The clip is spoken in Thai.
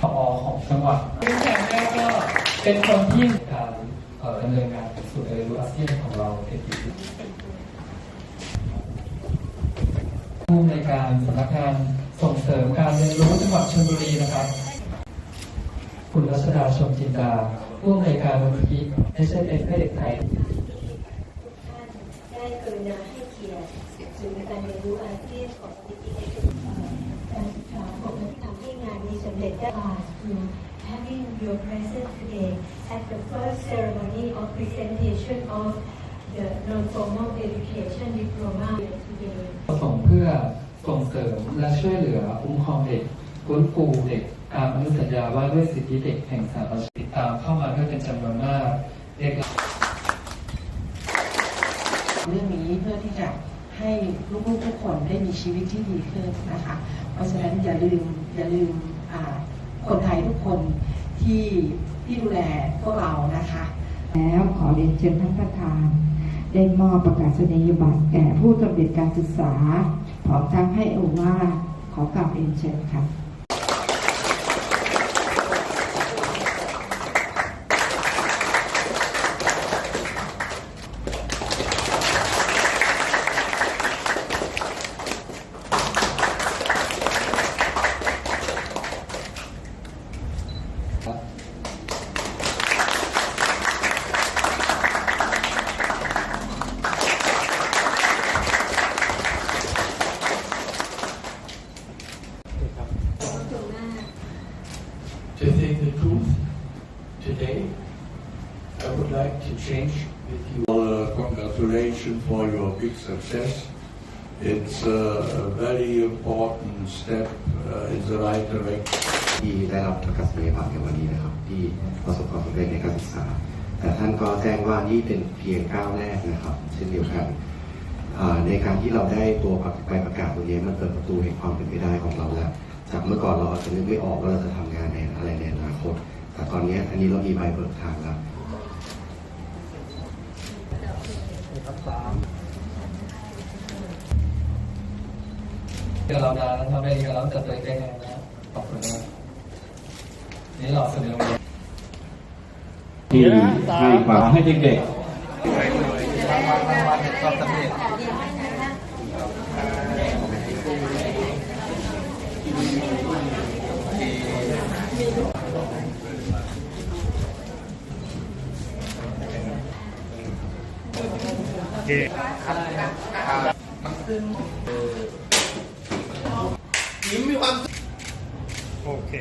ผอของจังหวัดซึ่งแกแม่ก็เป็นคนที่การเอ่อดำเนินงานศูนย์เรียนรู้อาเซียนของเราเป็นปีผู้ในการสำนักงานส่งเสริมการเรียนรู้จังหวัดชลบุรีนะครับ คุณรัชดาชมจินดาผู้ในการมูลนิธิ s อ s เพื่อเด็กไทยได้กรุณาให้เกียรติศูนย์การเรียนรู้อาเซียนของวิทยาการศึกษาของที่ทำให้ งานนี้สำเร็จได้ to having your presence today at the first ceremony of presentation of the non-formal education diploma today. ประสงค์เพื่อส่งเสริมและช่วยเหลือคุ้มครองเด็กฟื้นฟูเด็กตามอนุสัญญาว่าด้วยสิทธิเด็กแห่งสหประชาชาติติดตามเข้ามาด้วยเป็นจำนวนมากเด็กเรื่องนี้เพื่อที่จะให้ลูกๆทุกคนได้มีชีวิตที่ดีขึ้นนะคะ เพราะฉะนั้นอย่าลืมอย่าลืมอ่า คนไทยทุกคนที่ที่ดูแลพวกเรานะคะ แล้วขอเรียนเชิญท่านประธาน ได้มอบประกาศนียบัตรแก่ผู้สำเร็จการศึกษาพร้อมทั้งให้โอวาขอกลับเรียนเชิญค่ะ To tell the truth, today I would like to change with you. Well, uh, congratulations for your big success. It's uh, a very important step uh, in the right direction. ที่ได้รับประกาศนียบัตรในวันนี้นะครับ ที่ประสบความสำเร็จในการศึกษา แต่ท่านก็แจ้งว่านี่เป็นเพียงก้าวแรกนะครับ เช่นเดียวกันอ่าในการที่เราได้ตัวใบประกาศตัวนี้มันเปิดประตูแห่งความเป็นไปได้ของเราแล้ว จากเมื่อก่อนเราอาจจะนึกไม่ออกว่าเราจะทำงาน คต แต่ตอนนี้อันนี้เรามีใบเปิดทางแล้วกับเรานานแล้วทำได้ดีกับเราเติบโตได้ไงนะขอบคุณมากนี่หล่อสุดในโรงเรียนที่ให้ความให้เด็กๆ เคครับครับมันขึ้นยิ้มมีความโอเค